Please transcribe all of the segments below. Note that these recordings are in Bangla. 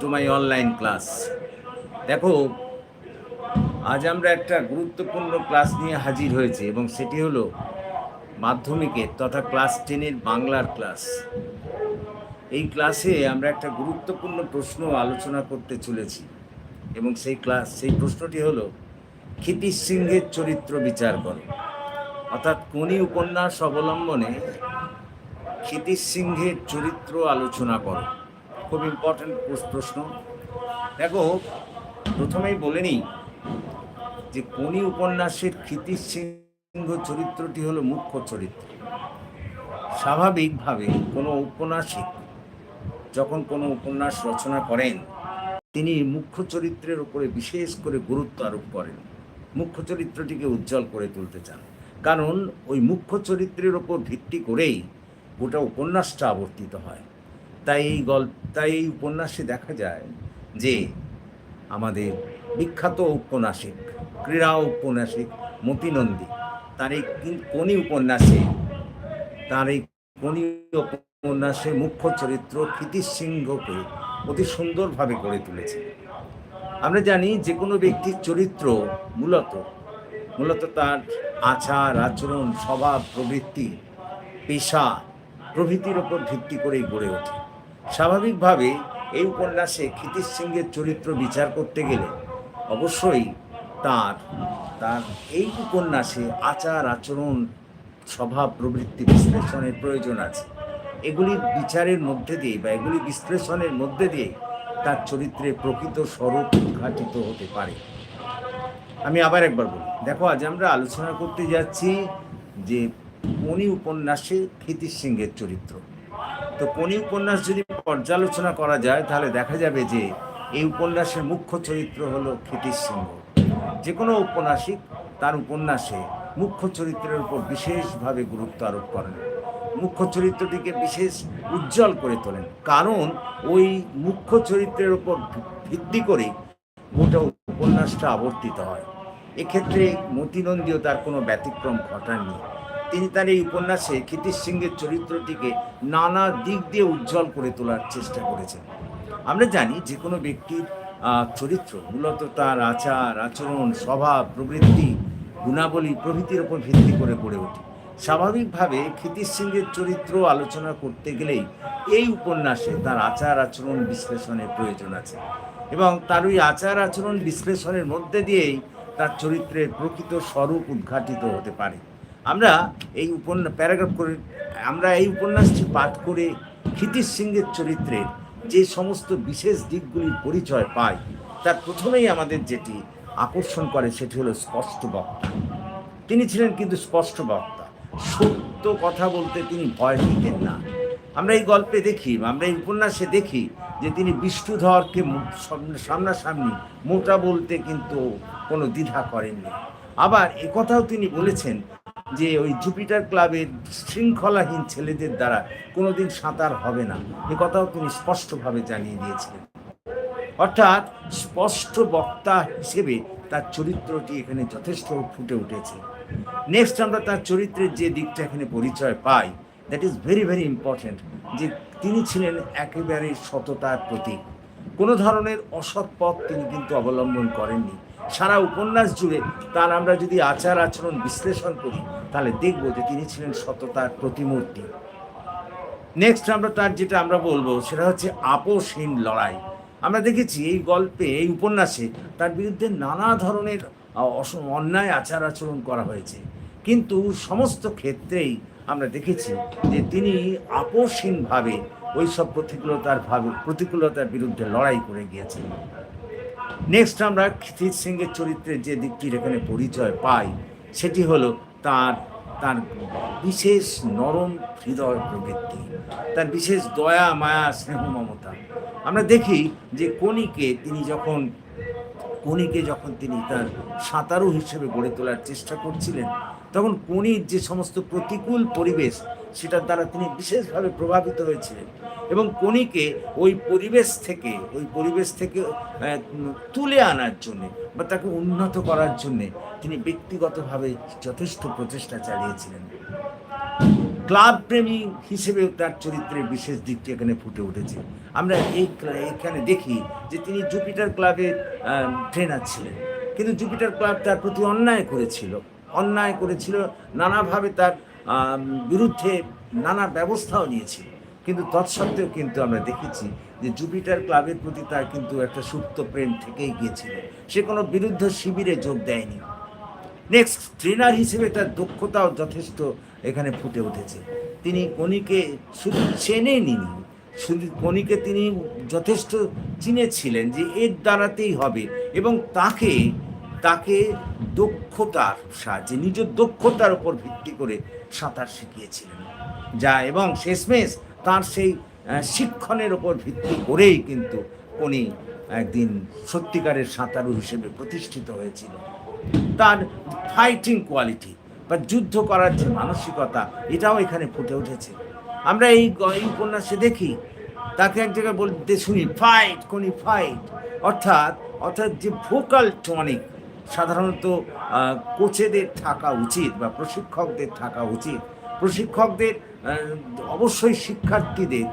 টু মাই অনলাইন ক্লাস দেখো, আজ আমরা একটা গুরুত্বপূর্ণ ক্লাস নিয়ে হাজির হয়েছি এবং সেটি হলো মাধ্যমিকের তথা ক্লাস টেনের বাংলার ক্লাস এই ক্লাসে আমরা একটা গুরুত্বপূর্ণ প্রশ্ন আলোচনা করতে চলেছি এবং সেই ক্লাস সেই প্রশ্নটি হলো, ক্ষিতিশ সিংহের চরিত্র বিচার করো। অর্থাৎ কোনি উপন্যাস অবলম্বনে ক্ষিতিশ সিংহের চরিত্র আলোচনা করো? খুব ইম্পর্ট্যান্ট প্রশ্ন। দেখো, প্রথমেই বলে নিই যে কোনি উপন্যাসের ক্ষিতিশ সিংহ চরিত্রটি হলো মুখ্য চরিত্র। স্বাভাবিকভাবে কোনো উপন্যাসিক যখন কোনো উপন্যাস রচনা করেন, তিনি মুখ্য চরিত্রের উপরে বিশেষ করে গুরুত্ব আরোপ করেন। মুখ্য চরিত্রটিকে উজ্জ্বল করে তুলতে চান। কারণ ওই মুখ্য চরিত্রের ওপর ভিত্তি করেই গোটা উপন্যাসটা আবর্তিত হয়। তাই এই গল্প, তাই এই উপন্যাসে দেখা যায় যে আমাদের বিখ্যাত ঔপন্যাসিক, ক্রীড়া ঔপন্যাসিক মতিনন্দী, তার এই কিন- উপন্যাসে, তার এই কোনি উপন্যাসে মুখ্য চরিত্র ক্ষিতিশ সিংহকে অতি সুন্দরভাবে গড়ে তুলেছে। আমরা জানি যে কোনো ব্যক্তির চরিত্র মূলত মূলত তার আচার, আচরণ, স্বভাব, প্রবৃত্তি, পেশা প্রভৃতির ওপর ভিত্তি করেই গড়ে ওঠে। স্বাভাবিকভাবে এই উপন্যাসে ক্ষিতিশ সিংহের চরিত্র বিচার করতে গেলে অবশ্যই তার তার এই উপন্যাসে আচার, আচরণ, স্বভাব, প্রবৃত্তি বিশ্লেষণের প্রয়োজন আছে। এগুলি বিচারের মধ্যে দিয়ে বা এগুলি বিশ্লেষণের মধ্যে দিয়ে তার চরিত্রে প্রকৃত স্বরূপ উদ্ঘাটিত হতে পারে। আমি আবার একবার বলি, দেখো আজ আমরা আলোচনা করতে যাচ্ছি যে কোনি উপন্যাসে ক্ষিতিশ সিংহের চরিত্র। তো কোনি উপন্যাস যদি পর্যালোচনা করা যায়, তাহলে দেখা যাবে যে এই উপন্যাসের মুখ্য চরিত্র হলো সিংহ। যে কোনো উপন্যাসিক তার উপন্যাসে মুখ্য চরিত্রের উপর বিশেষভাবে গুরুত্ব আরোপ করেন। মুখ্য চরিত্রটিকে বিশেষ উজ্জ্বল করে তোলেন। কারণ ওই মুখ্য চরিত্রের উপর ভিত্তি করে গোটা উপন্যাসটা আবর্তিত হয়। এক্ষেত্রে মতিনন্দীও তার কোনো ব্যতিক্রম ঘটাননি। তিনি তার এই উপন্যাসে ক্ষিতিশ সিংহের চরিত্রটিকে নানা দিক দিয়ে উজ্জ্বল করে তোলার চেষ্টা করেছেন। আমরা জানি যে কোনো ব্যক্তির চরিত্র, মূলত তার আচার, আচরণ, স্বভাব, প্রবৃত্তি, গুণাবলী প্রভৃতির উপর ভিত্তি করে গড়ে ওঠে। স্বাভাবিকভাবে ক্ষিতিশ সিংহের চরিত্র আলোচনা করতে গেলেই এই উপন্যাসে তার আচার, আচরণ বিশ্লেষণের প্রয়োজন আছে এবং তার ওই আচার, আচরণ বিশ্লেষণের মধ্যে দিয়েই তার চরিত্রের প্রকৃত স্বরূপ উদ্ঘাটিত হতে পারে। আমরা এই উপন্যাস প্যারাগ্রাফ করে, আমরা এই উপন্যাসটি পাঠ করে ক্ষিতিশ সিংহের চরিত্রের যে সমস্ত বিশেষ দিকগুলির পরিচয় পাই, তার প্রথমেই আমাদের যেটি আকর্ষণ করে সেটি হলো স্পষ্ট বক্তা। তিনি ছিলেন কিন্তু স্পষ্ট বক্তা। সত্য কথা বলতে তিনি ভয় পেতেন না। আমরা এই গল্পে দেখি, আমরা এই উপন্যাসে দেখি যে তিনি বিষ্ণুধরকে সামনাসামনি মোটা বলতে কিন্তু কোনো দ্বিধা করেননি। আবার একথাও তিনি বলেছেন যে ওই জুপিটার ক্লাবের শৃঙ্খলাহীন ছেলেদের দ্বারা কোনোদিন সাঁতার হবে না। এ কথাও তিনি স্পষ্টভাবে জানিয়ে দিয়েছিলেন। অর্থাৎ স্পষ্ট বক্তা হিসেবে তার চরিত্রটি এখানে যথেষ্ট ফুটে উঠেছে। নেক্সট আমরা তার চরিত্রের যে দিকটা এখানে পরিচয় পাই that is very very important যে তিনি ছিলেন একেবারে সততার প্রতীক। কোনো ধরনের অসৎ পথ তিনি কিন্তু অবলম্বন করেননি। সারা উপন্যাস জুড়ে তার আমরা যদি আচার আচরণ বিশ্লেষণ করি, তাহলে দেখব যে তিনি ছিলেন সততার প্রতিমূর্তি। নেক্সট আমরা তার যেটা আমরা বলব, সেটা হচ্ছে আপোষহীন লড়াই। আমরা দেখেছি এই গল্পে, এই উপন্যাসে তার বিরুদ্ধে নানা ধরনের অন্যায় আচার আচরণ করা হয়েছে। কিন্তু সমস্ত ক্ষেত্রেই আমরা দেখেছি যে তিনি আপোষহীনভাবে ওই সব প্রতিকূলতার ভাবে, প্রতিকূলতার বিরুদ্ধে লড়াই করে গিয়েছেন। নেক্সট আমরা ক্ষিতির সিংয়ের চরিত্রে যে দিকটির এখানে পরিচয় পাই, সেটি হলো তার তার বিশেষ নরম হৃদয় প্রবৃত্তি তার বিশেষ দয়া, মায়া, স্নেহ, মমতা। আমরা দেখি যে কণিকে তিনি যখন, কণিকে যখন তিনি তার সাঁতারু হিসেবে গড়ে তোলার চেষ্টা করছিলেন তখন কণির যে সমস্ত প্রতিকূল পরিবেশ, সেটার দ্বারা তিনি বিশেষভাবে প্রভাবিত হয়েছিলেন। এবং কণিকে ওই পরিবেশ থেকে, ওই পরিবেশ থেকে তুলে আনার জন্যে বা তাকে উন্নত করার জন্যে তিনি ব্যক্তিগতভাবে যথেষ্ট প্রচেষ্টা চালিয়েছিলেন। ক্লাব প্রেমী হিসেবেও তার চরিত্রের বিশেষ দিকটি এখানে ফুটে উঠেছে। আমরা এই এখানে দেখি যে তিনি জুপিটার ক্লাবের ট্রেনার ছিলেন। কিন্তু জুপিটার ক্লাব তার প্রতি অন্যায় করেছিল। অন্যায় করেছিল, নানাভাবে তার বিরুদ্ধে নানা ব্যবস্থাও নিয়েছিল। কিন্তু তৎসত্ত্বেও কিন্তু আমরা দেখেছি যে জুপিটার ক্লাবের প্রতি তার কিন্তু একটা সুপ্ত প্রেম থেকেই গিয়েছিল। সে কোনো বিরুদ্ধ শিবিরে যোগ দেয়নি। নেক্সট ট্রেনার হিসেবে তার দক্ষতাও যথেষ্ট এখানে ফুটে উঠেছে। তিনি কনিকে শুধু চেনেনি শুধু কনিকে তিনি যথেষ্ট চিনেছিলেন যে এর দ্বারাতেই হবে এবং তাকে তাকে দক্ষতার সাহায্যে নিজের দক্ষতার উপর ভিত্তি করে সাঁতার শিখিয়েছিলেন। যা এবং শেষমেশ তার সেই শিক্ষণের ওপর ভিত্তি করেই কিন্তু উনি একদিন সত্যিকারের সাঁতারু হিসেবে প্রতিষ্ঠিত হয়েছিল। তার ফাইটিং কোয়ালিটি বা যুদ্ধ করার যে মানসিকতা, এটাও এখানে ফুটে উঠেছে। আমরা এই এই উপন্যাসে দেখি, তাকে এক জায়গায় বলতে শুনি ফাইট কোনি ফাইট অর্থাৎ অর্থাৎ যে ভোকাল টনিক সাধারণত কোচেদের থাকা উচিত বা প্রশিক্ষকদের থাকা উচিত। প্রশিক্ষকদের অবশ্যই শিক্ষার্থীদের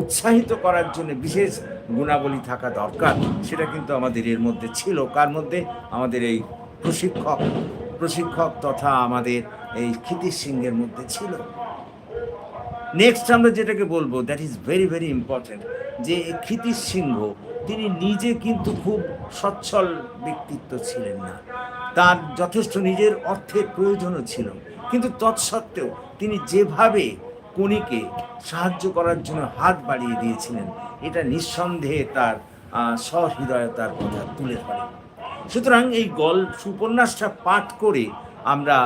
উৎসাহিত করার জন্য বিশেষ গুণাবলী থাকা দরকার। সেটা কিন্তু আমাদের এর মধ্যে ছিল। কার মধ্যে? আমাদের এই প্রশিক্ষক প্রশিক্ষক তথা আমাদের এই ক্ষিতিশ সিংহের মধ্যে ছিল। নেক্সট আমরা যেটাকে বলব that is very very important যে এই ক্ষিতিশ সিংহ তিনি নিজে কিন্তু খুব সচ্ছল ব্যক্তিত্ব ছিলেন না। তার যথেষ্ট নিজের অর্থের প্রয়োজনও ছিল। কিন্তু তৎসত্ত্বেও তিনি যেভাবে কণিকে সাহায্য করার জন্য হাত বাড়িয়ে দিয়েছিলেন, এটা নিঃসন্দেহে তার সহৃদয়তার কথা তুলে ধরে। সুতরাং এই গল্প উপন্যাসটা পাঠ করে আমরা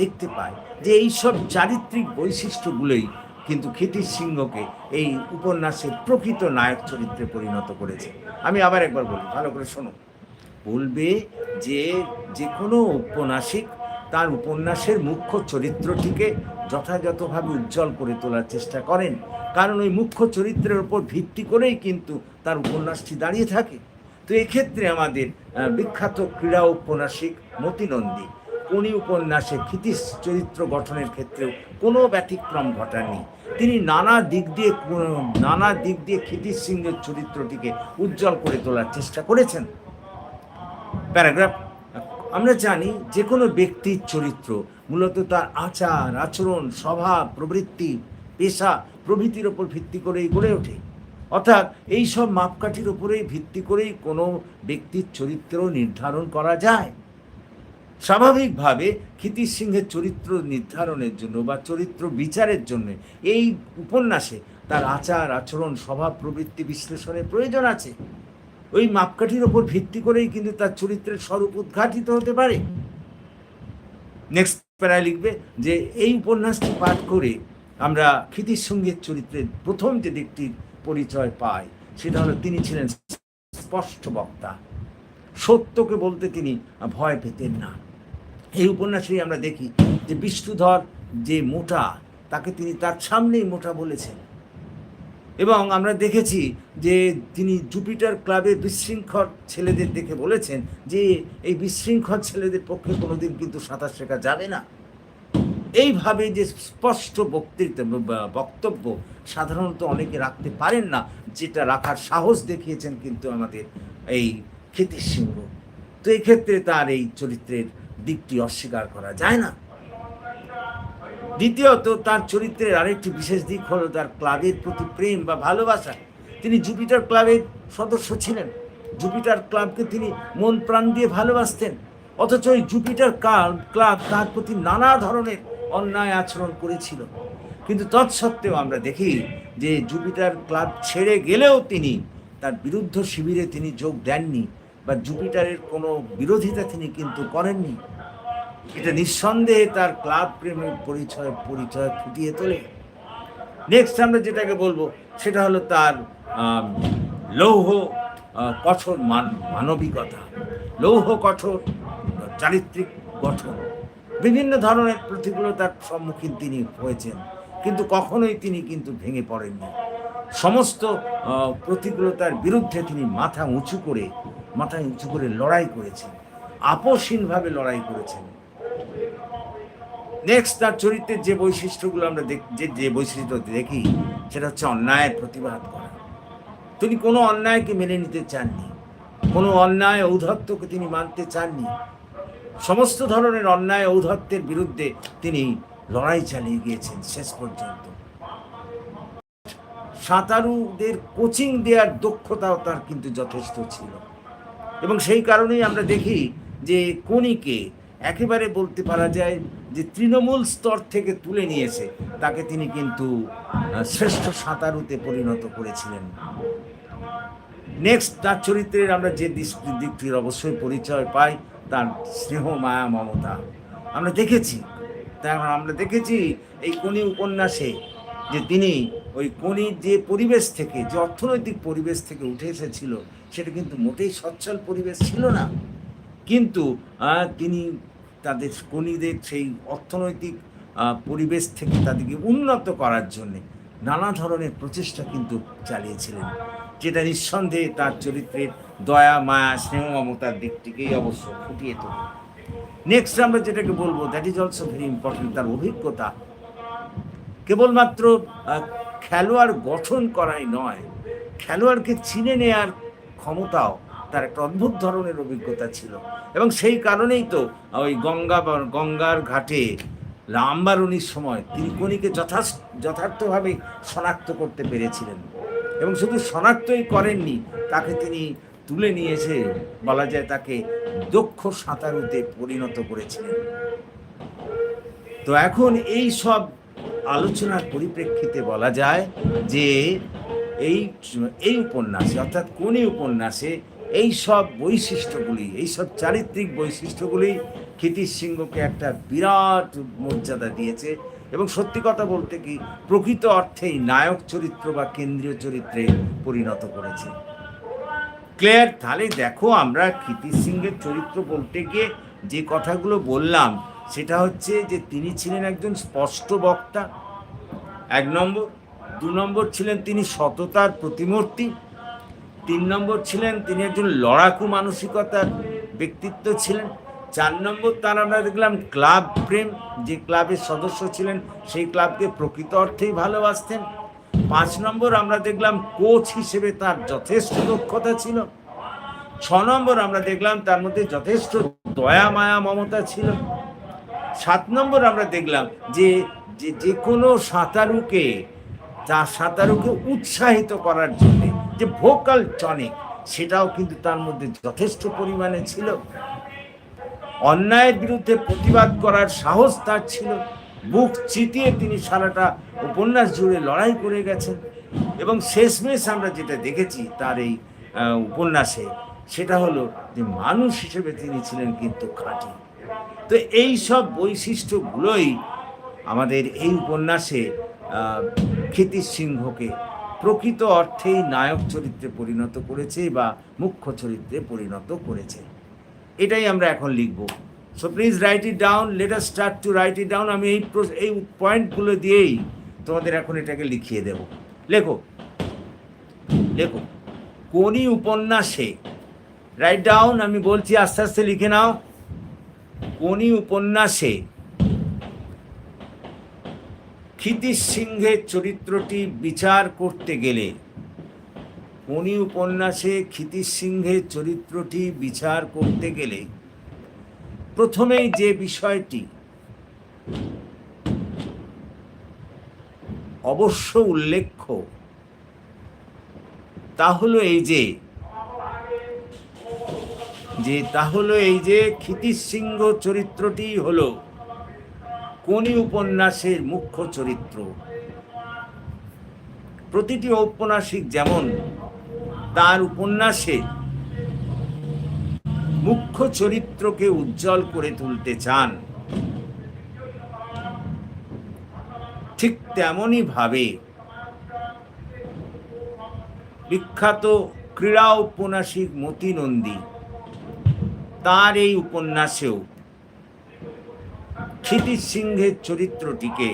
দেখতে পাই যে এইসব চারিত্রিক বৈশিষ্ট্যগুলোই কিন্তু ক্ষিতিশ সিংহকে এই উপন্যাসের প্রকৃত নায়ক চরিত্রে পরিণত করেছে। আমি আবার একবার বলি, ভালো করে শোনো। বলবে যে যে কোনো উপন্যাসিক তার উপন্যাসের মুখ্য চরিত্রটিকে যথাযথভাবে উজ্জ্বল করে তোলার চেষ্টা করেন। কারণ ওই মুখ্য চরিত্রের ওপর ভিত্তি করেই কিন্তু তার উপন্যাসটি দাঁড়িয়ে থাকে। তো এক্ষেত্রে আমাদের বিখ্যাত ক্রীড়া উপন্যাসিক মতি নন্দী কোনি উপন্যাসে ক্ষিতিশ চরিত্র গঠনের ক্ষেত্রেও কোনো ব্যতিক্রম ঘটাননি। তিনি নানা দিক দিয়ে নানা দিক দিয়ে ক্ষিতিশ সিংহের চরিত্রটিকে উজ্জ্বল করে তোলার চেষ্টা করেছেন। প্যারাগ্রাফ, আমরা জানি যে কোনো ব্যক্তির চরিত্র, মূলত তার আচার, আচরণ, স্বভাব, প্রবৃত্তি, পেশা প্রভৃতির ওপর ভিত্তি করেই গড়ে ওঠে। অর্থাৎ এই সব মাপকাঠির উপরেই ভিত্তি করেই কোনো ব্যক্তির চরিত্র নির্ধারণ করা যায়। স্বাভাবিকভাবে ক্ষিতিশ সিংহের চরিত্র নির্ধারণের জন্য বা চরিত্র বিচারের জন্য এই উপন্যাসে তার আচার, আচরণ, স্বভাব, প্রবৃত্তি বিশ্লেষণের প্রয়োজন আছে। ওই মাপকাঠির ওপর ভিত্তি করেই কিন্তু তার চরিত্রের স্বরূপ উদ্ঘাটিত হতে পারে। নেক্সট প্যারায় লিখবে যে, এই উপন্যাসটি পাঠ করে আমরা ক্ষিতিশ সংগীত চরিত্রের প্রথম যে দিকটির পরিচয় পাই, সেটা হলো তিনি ছিলেন স্পষ্ট বক্তা। সত্যকে বলতে তিনি ভয় পেতেন না। এই উপন্যাসেই আমরা দেখি যে বিষ্ণুধর যে মোটা, তাকে তিনি তার সামনেই মোটা বলেছেন। এবং আমরা দেখেছি যে তিনি জুপিটার ক্লাবে বিশৃঙ্খল ছেলেদের দেখে বলেছেন যে এই বিশৃঙ্খল ছেলেদের পক্ষে কোনোদিন কিন্তু সাঁতার শেখা যাবে না। এইভাবে যে স্পষ্ট বক্তৃতা বক্তব্য সাধারণত অনেকে রাখতে পারেন না, যেটা রাখার সাহস দেখিয়েছেন কিন্তু আমাদের এই ক্ষিতিশ সিংহ। তো এই ক্ষেত্রে তার এই চরিত্রের দিকটি অস্বীকার করা যায় না। দ্বিতীয়ত, তার চরিত্রের আরেকটি বিশেষ দিক হলো তার ক্লাবের প্রতি প্রেম বা ভালোবাসা। তিনি জুপিটার ক্লাবের সদস্য ছিলেন। জুপিটার ক্লাবকে তিনি মন প্রাণ দিয়ে ভালোবাসতেন। অথচ ওই জুপিটার ক্লাব ক্লাব তার প্রতি নানা ধরনের অন্যায় আচরণ করেছিল। কিন্তু তৎসত্ত্বেও আমরা দেখি যে জুপিটার ক্লাব ছেড়ে গেলেও তিনি তার বিরুদ্ধ শিবিরে তিনি যোগ দেননি বা জুপিটারের কোনো বিরোধিতা তিনি কিন্তু করেননি। এটা নিঃসন্দেহে তার ক্লাব প্রেমের পরিচয় পরিচয় ফুটিয়ে তোলে। নেক্সট আমরা যেটাকে বলব, সেটা হলো তার লৌহ কঠোর মান, মানবিকতা। লৌহ কঠোর, চারিত্রিক গঠন। বিভিন্ন ধরনের প্রতিকূলতার সম্মুখীন তিনি হয়েছেন, কিন্তু কখনোই তিনি কিন্তু ভেঙে পড়েননি। সমস্ত প্রতিকূলতার বিরুদ্ধে তিনি মাথা উঁচু করে মাথা উঁচু করে লড়াই করেছেন। আপোষহীনভাবে লড়াই করেছেন। নেক্সট তার চরিত্রের যে বৈশিষ্ট্যগুলো আমরা যে যে বৈশিষ্ট্য দেখি, সেটা হচ্ছে অন্যায়ের প্রতিবাদ করা। তিনি কোনো অন্যায়কে মেনে নিতে চাননি, কোনো অন্যায় ঔধত্যকে তিনি মানতে চাননি। সমস্ত ধরনের অন্যায় ঔধত্যের বিরুদ্ধে তিনি লড়াই চালিয়ে গিয়েছেন শেষ পর্যন্ত। সাঁতারুদের কোচিং দেওয়ার দক্ষতাও তার কিন্তু যথেষ্ট ছিল। এবং সেই কারণেই আমরা দেখি যে, কোনিকে একেবারে বলতে পারা যায় যে তৃণমূল স্তর থেকে তুলে নিয়েছে। তাকে তিনি কিন্তু শ্রেষ্ঠ সাঁতারুতে পরিণত করেছিলেন। নেক্সট তার চরিত্রের আমরা যে দিকটির অবশ্যই পরিচয় পাই, তার স্নেহ মায়া মমতা। আমরা দেখেছি তার আমরা দেখেছি এই কোনি উপন্যাসে যে তিনি ওই কোনির যে পরিবেশ থেকে, যে অর্থনৈতিক পরিবেশ থেকে উঠে এসেছিল, সেটা কিন্তু মোটেই সচ্ছল পরিবেশ ছিল না। কিন্তু তিনি তাদের কোনিদের সেই অর্থনৈতিক পরিবেশ থেকে তাদেরকে উন্নত করার জন্যে নানা ধরনের প্রচেষ্টা কিন্তু চালিয়েছিলেন, যেটা নিঃসন্দেহে তার চরিত্রের দয়া, মায়া, স্নেহ, মমতার দিকটিকেই অবশ্য ফুটিয়ে তোলে। নেক্সট আমরা যেটাকে বলব that is also very important তার অভিজ্ঞতা। কেবলমাত্র খেলোয়াড় গঠন করাই নয়, খেলোয়াড়কে চিনে নেয়ার ক্ষমতাও তার একটা অদ্ভুত ধরনের অভিজ্ঞতা ছিল। এবং সেই কারণেই তো ওই গঙ্গা গঙ্গার ঘাটে লাম্বারুনির সময় তিনি যথাস, যথার্থভাবে শনাক্ত করতে পেরেছিলেন। এবং শুধু শনাক্তই করেননি, তাকে তিনি তুলে নিয়ে এসে বলা যায় তাকে দক্ষ সাঁতারুতে পরিণত করেছিলেন। তো এখন এই সব আলোচনার পরিপ্রেক্ষিতে বলা যায় যে এই এই উপন্যাসে, অর্থাৎ কোন উপন্যাসে এই সব বৈশিষ্ট্যগুলি, এই সব চারিত্রিক বৈশিষ্ট্যগুলি ক্ষিতিশ সিংহকে একটা বিরাট মর্যাদা দিয়েছে এবং সত্যি কথা বলতে কি, প্রকৃত অর্থেই নায়ক চরিত্র বা কেন্দ্রীয় চরিত্রে পরিণত করেছে। ক্লিয়ার, তাহলে দেখো আমরা ক্ষিতিশ সিংহের চরিত্র বলতে গিয়ে যে কথাগুলো বললাম, সেটা হচ্ছে যে তিনি ছিলেন একজন স্পষ্ট বক্তা, এক নম্বর। দু নম্বর ছিলেন তিনি সততার প্রতিমূর্তি তিন নম্বর ছিলেন, তিনি একজন লড়াকু মানসিকতার ব্যক্তিত্ব ছিলেন। চার নম্বর তার আমরা দেখলাম ক্লাব প্রেম, যে ক্লাবের সদস্য ছিলেন, সেই ক্লাবকে প্রকৃত অর্থেই ভালোবাসতেন। পাঁচ নম্বর আমরা দেখলাম কোচ হিসেবে তার যথেষ্ট দক্ষতা ছিল। ছ নম্বর আমরা দেখলাম তার মধ্যে যথেষ্ট দয়া, মায়া, মমতা ছিল। সাত নম্বর আমরা দেখলাম যে যে কোনো সাঁতারুকে তা সাঁতারুকে উৎসাহিত করার জন্য যে ভোকাল টনিক সেটাও কিন্তু তার মধ্যে যথেষ্ট পরিমাণে ছিল। অন্যায়ের বিরুদ্ধে প্রতিবাদ করার সাহস তার ছিল। বুক চিতিয়ে তিনি সারাটা উপন্যাস জুড়ে লড়াই করে গেছেন। এবং শেষমেশ আমরা যেটা দেখেছি তার এই উপন্যাসে সেটা হলো যে মানুষ হিসেবে তিনি ছিলেন কিন্তু খাঁটি। তো এই সব বৈশিষ্ট্যগুলোই আমাদের এই উপন্যাসে আহ, সিংহকে প্রকৃত অর্থেই নায়ক চরিত্রে পরিণত করেছে বা মুখ্য চরিত্রে পরিণত করেছে। এটাই আমরা এখন লিখব। So please write it down let us start to write it down আমি এই এই পয়েন্টগুলো দিয়েই তোমাদের এখন এটাকে লিখিয়ে দেব। লেখো। লেখো। কোনি উপন্যাসে রাইট ডাউন আমি বলছি আস্তে আস্তে লিখে নাও। কোনি উপন্যাসে ক্ষিতিশ সিংহের চরিত্রটি বিচার করতে গেলে কোনি উপন্যাসে ক্ষিতিশ সিংহের চরিত্রটি বিচার করতে গেলে প্রথমেই যে বিষয়টি অবশ্য উল্লেখ্য, তা হলো এই যে যে তা হলো এই যে ক্ষিতিশ সিংহ চরিত্রটি হলো কোনি উপন্যাসের মুখ্য চরিত্র। প্রতিটি ঔপন্যাসিক যেমন, তার উপন্যাসে মুখ্য চরিত্রকে উজ্জ্বল করে তুলতে চান। ঠিক তেমনই ভাবে বিখ্যাত ক্রীড়া ঔপন্যাসিক মতি নন্দী তার এই উপন্যাসেও ক্ষিতিশ সিংহের চরিত্রটিকে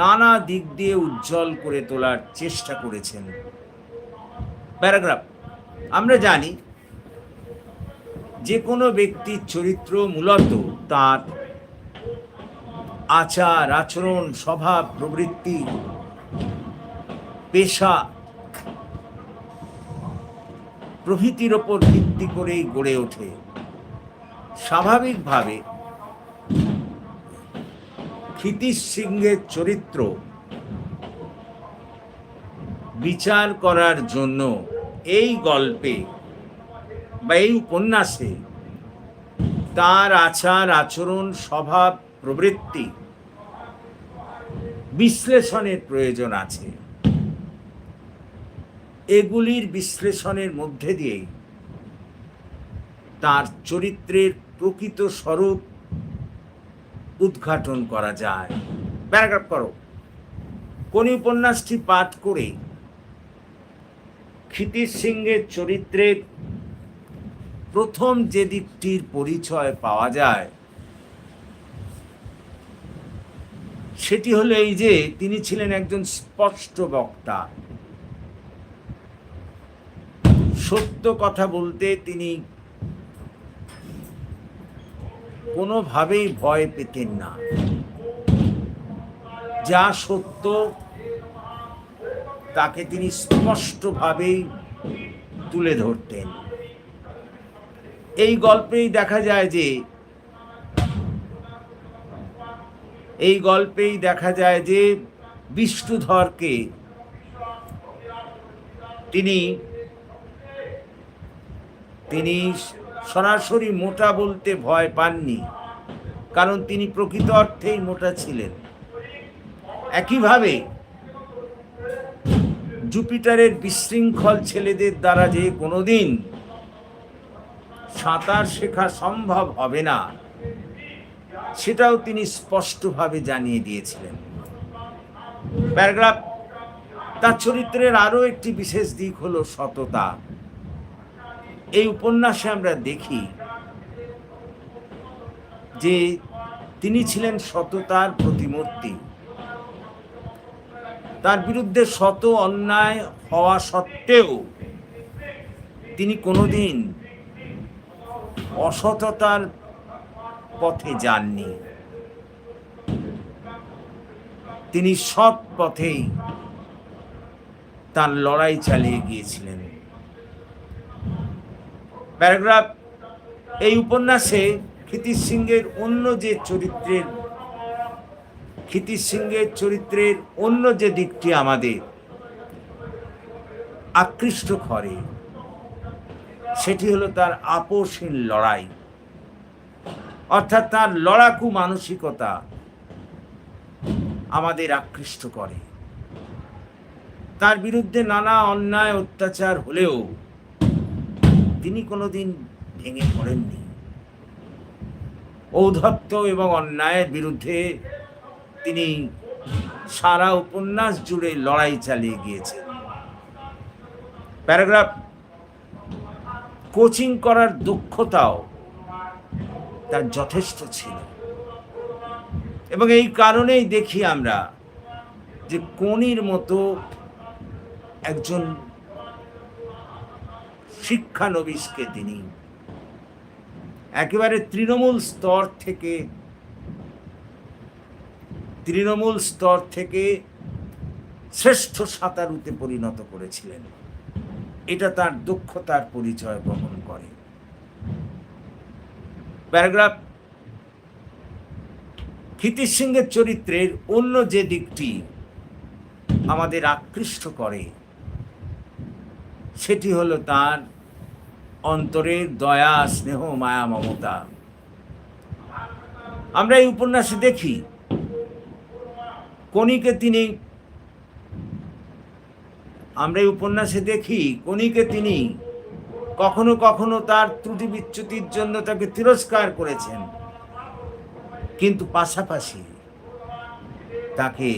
নানা দিক দিয়ে উজ্জ্বল করে তোলার চেষ্টা করেছেন। প্যারাগ্রাফ, আমরা জানি যে কোনো ব্যক্তির চরিত্র মূলত তার আচার, আচরণ, স্বভাব, প্রবৃত্তি, পেশা প্রভৃতির ওপর ভিত্তি করেই গড়ে ওঠে। স্বাভাবিকভাবে ক্ষিতিশ সিংহের চরিত্র বিচার করার জন্য এই গল্পে বা এই উপন্যাসে তার আচার, আচরণ, স্বভাব, প্রবৃত্তি বিশ্লেষণের প্রয়োজন আছে। এগুলির বিশ্লেষণের মধ্যে দিয়েই তার চরিত্রের প্রকৃত স্বরূপ উদ্ঘাটন করা যায়। প্যারাগ্রাফ করো। কোন উপন্যাসটি পাঠ করে ক্ষিতিশ সিংহের চরিত্রের প্রথম যে দিকটির পরিচয় পাওয়া যায়, সেটি হলো এই যে তিনি ছিলেন একজন স্পষ্ট বক্তা। সত্য কথা বলতে তিনি কোনোভাবেই ভয় পেতেন না। যা সত্য, তাকে তিনি স্পষ্টভাবেই তুলে ধরতেন। এই গল্পেই দেখা যায় যে, এই গল্পেই দেখা যায় যে, বিষ্ণুধরকে তিনি তিনি সরাসরি মোটা বলতে ভয় পাননি, কারণ তিনি প্রকৃত অর্থেই মোটা ছিলেন। একইভাবে জুপিটারের বিশৃঙ্খল ছেলেদের দ্বারা যে কোনোদিন সাঁতার শেখা সম্ভব হবে না, সেটাও তিনি স্পষ্টভাবে জানিয়ে দিয়েছিলেন। প্যারাগ্রাফ, তার চরিত্রের আরও একটি বিশেষ দিক হলো সততা। এই উপন্যাসে আমরা দেখি যে তিনি ছিলেন সততার প্রতিমূর্তি। তার বিরুদ্ধে শত অন্যায় হওয়া সত্ত্বেও তিনি কোনোদিন অসততার পথে যাননি। তিনি সৎ পথেই তার লড়াই চালিয়ে গিয়েছিলেন। প্যারাগ্রাফ, এই উপন্যাসে ক্ষিতিশ সিংহের অন্য যে চরিত্রের, ক্ষিতিশ সিংহের চরিত্রের অন্য যে দিকটি আমাদের আকৃষ্ট করে, সেটি হলো তার আপোষহীন লড়াই। অর্থাৎ তার লড়াকু মানসিকতা আমাদের আকৃষ্ট করে। তার বিরুদ্ধে নানা অন্যায়, অত্যাচার হলেও তিনি কোনোদিন ভেঙে পড়েননি। ঔদ্ধত্য এবং অন্যায়ের বিরুদ্ধে তিনি সারা উপন্যাস জুড়ে লড়াই চালিয়ে গিয়েছেন। প্যারাগ্রাফ, কোচিং করার দক্ষতাও তার যথেষ্ট ছিল। এবং এই কারণেই দেখি আমরা যে কোনির মতো একজন শিক্ষানবিশকে তিনি। একেবারে তৃণমূল স্তর থেকে, তৃণমূল স্তর থেকে শ্রেষ্ঠ সাঁতারুতে পরিণত করেছিলেন। এটা তার দক্ষতার পরিচয় বহন করে। প্যারাগ্রাফ ক্ষিতিশ সিংহের চরিত্রের অন্য যে দিকটি আমাদের আকৃষ্ট করে, সেটি হলো তার অন্তরের দয়া, স্নেহ, মায়া, মমতা। আমরা এই উপন্যাসে দেখি, কণিকে তিনি, আমরা এই উপন্যাসে দেখি, কণিকে তিনি কখনো কখনো তার ত্রুটি বিচ্যুতির জন্য তাকে তিরস্কার করেছেন। কিন্তু পাশাপাশি তাকে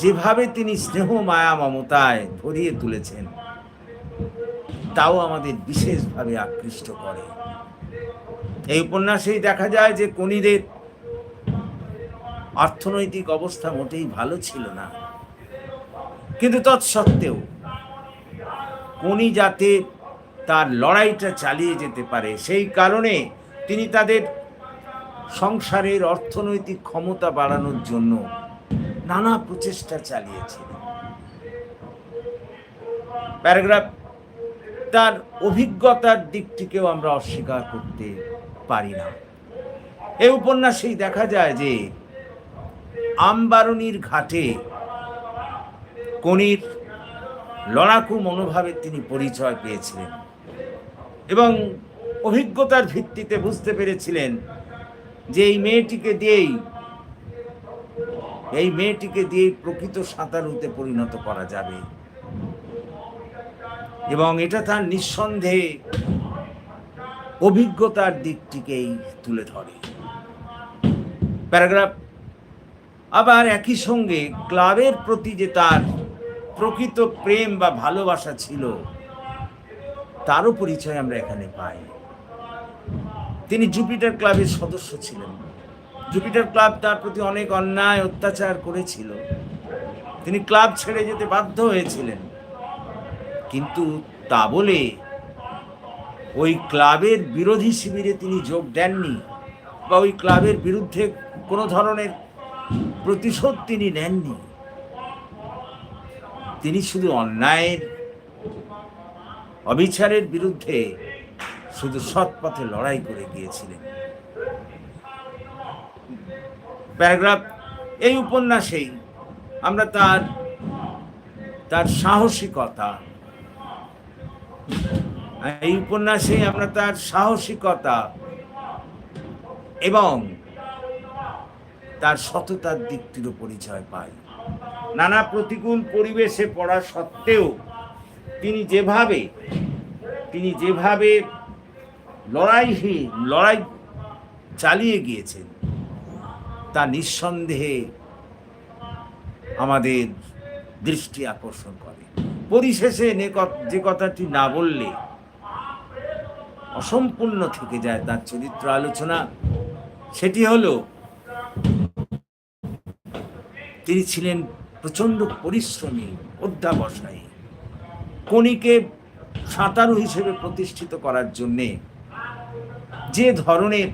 যেভাবে তিনি স্নেহ, মায়া, মমতায় ধরিয়ে তুলেছেন তাও আমাদের বিশেষভাবে আকৃষ্ট করে। এই উপন্যাসেই দেখা যায় যে কনিদের অর্থনৈতিক অবস্থা মোটেই ভালো ছিল না। কিন্তু তৎসত্ত্বেও কোনি যাতে তার লড়াইটা চালিয়ে যেতে পারে, সেই কারণে তিনি তাদের সংসারের অর্থনৈতিক ক্ষমতা বাড়ানোর জন্য নানা প্রচেষ্টা চালিয়েছিলেন। প্যারাগ্রাফ তার অভিজ্ঞতার দিকটিকেও আমরা অস্বীকার করতে পারি না। এই উপন্যাসেই দেখা যায় যে আমবারণীর ঘাটে কনির লড়াকু মনোভাবের তিনি পরিচয় পেয়েছিলেন এবং অভিজ্ঞতার ভিত্তিতে বুঝতে পেরেছিলেন যে এই মেয়েটিকে দিয়েই, এই মেয়েটিকে দিয়ে প্রকৃত সাঁতারুতে পরিণত করা যাবে। এবং এটা তার নিঃসন্দেহে অভিজ্ঞতার দিকটিকেই তুলে ধরে। প্যারাগ্রাফ আবার একই সঙ্গে ক্লাবের প্রতি যে তার প্রকৃত প্রেম বা ভালোবাসা ছিল, তারও পরিচয় আমরা এখানে পাই। তিনি জুপিটার ক্লাবের সদস্য ছিলেন। জুপিটার ক্লাব তার প্রতি অনেক অন্যায়, অত্যাচার করেছিল। তিনি ক্লাব ছেড়ে যেতে বাধ্য হয়েছিলেন। কিন্তু তা বলে, ওই ক্লাবের বিরোধী শিবিরে তিনি যোগ দেননি বা ওই ক্লাবের বিরুদ্ধে কোনো ধরনের প্রতিশোধ তিনি নেননি। তিনি শুধু অন্যায়ের, অবিচারের বিরুদ্ধে শুধু সৎ পথে লড়াই করে গিয়েছিলেন। প্যারাগ্রাফ, এই উপন্যাসেই আমরা তার তার সাহসিকতা এই উপন্যাসে আমরা তার সাহসিকতা এবং তার সততার দিকটিরও পরিচয় পাই। নানা প্রতিকূল পরিবেশে পড়া সত্ত্বেও তিনি যেভাবে তিনি যেভাবে লড়াই লড়াই চালিয়ে গিয়েছেন, তা নিঃসন্দেহে আমাদের দৃষ্টি আকর্ষণ করে। পরিশেষে যে কথাটি না বললে অসম্পূর্ণ থেকে যায় তার চরিত্র আলোচনা। সেটি হলো, তিনি ছিলেন প্রচণ্ড পরিশ্রমী অধ্যাবসায়ী। কণিকে সাঁতারু হিসেবে প্রতিষ্ঠিত করার জন্যে যে ধরনের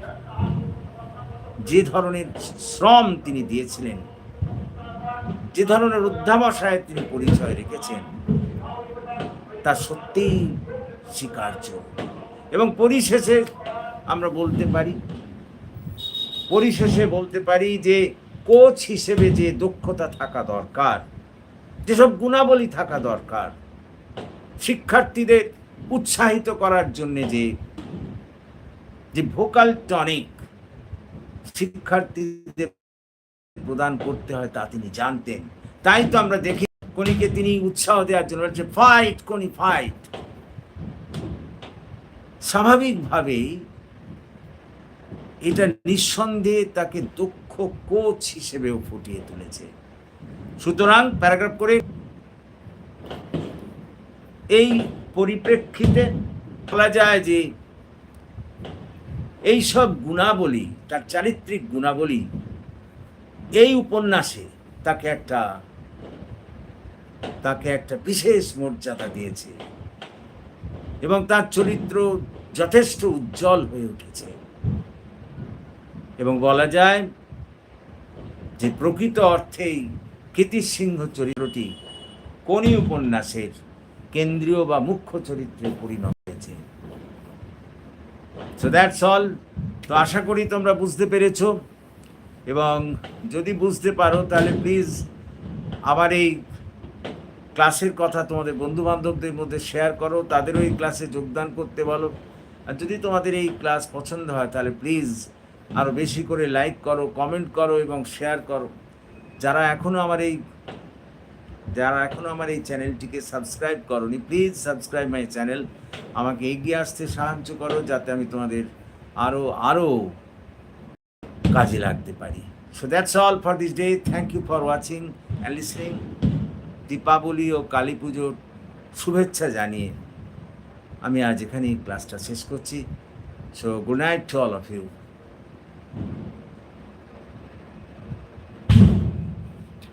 যে ধরনের শ্রম তিনি দিয়েছিলেন, যে ধরনের অধ্যাবসায় তিনি পরিচয় রেখেছেন তা সত্যিই স্বীকার্য। এবং পরিশেষে আমরা বলতে পারি, পরিশেষে বলতে পারি যে কোচ হিসেবে যে দক্ষতা থাকা দরকার, যেসব গুণাবলী থাকা দরকার, শিক্ষার্থীদের উৎসাহিত করার জন্যে যে যে ভোকাল টনিক শিক্ষার্থীদের প্রদান করতে হয় তা তিনি জানতেন। তাই তো আমরা দেখি কনিকে তিনি উৎসাহ দেওয়ার জন্য বলছে ফাইট কনি ফাইট স্বাভাবিকভাবেই এটা নিঃসন্দেহে তাকে দক্ষ কোচ হিসেবেও ফুটিয়ে তুলেছে। সুতরাং প্যারাগ্রাফ করে এই পরিপ্রেক্ষিতে বলা যায় যে এই সব গুণাবলী, তার চারিত্রিক গুণাবলী, এই উপন্যাসে তাকে একটা তাকে একটা বিশেষ মর্যাদা দিয়েছে। এবং তার চরিত্র যথেষ্ট উজ্জ্বল হয়ে উঠেছে। এবং বলা যায় যে প্রকৃত অর্থেই কীর্তিসিংহ চরিত্রটি কোনি উপন্যাসের কেন্দ্রীয় বা মুখ্য চরিত্রে পরিণত হয়েছে। সো দ্যাটস অল তো আশা করি তোমরা বুঝতে পেরেছ। এবং যদি বুঝতে পারো, তাহলে প্লিজ আবার এই ক্লাসের কথা তোমাদের বন্ধু বান্ধবদের মধ্যে শেয়ার করো, তাদেরও এই ক্লাসে যোগদান করতে বলো। আর যদি তোমাদের এই ক্লাস পছন্দ হয়, তাহলে প্লিজ আরও বেশি করে লাইক করো কমেন্ট করো এবং শেয়ার করো। যারা এখনও আমার এই, যারা এখনও আমার এই চ্যানেলটিকে সাবস্ক্রাইব করনি প্লিজ সাবস্ক্রাইব মাই চ্যানেল আমাকে এগিয়ে আসতে সাহায্য করো, যাতে আমি তোমাদের আরও আরও কাজে লাগতে পারি। So that's all for this day thank you for watching and listening Deepavali ও কালী পুজোর শুভেচ্ছা জানিয়ে আমি আজ এখানেই ক্লাসটা শেষ করছি। So good night to all of you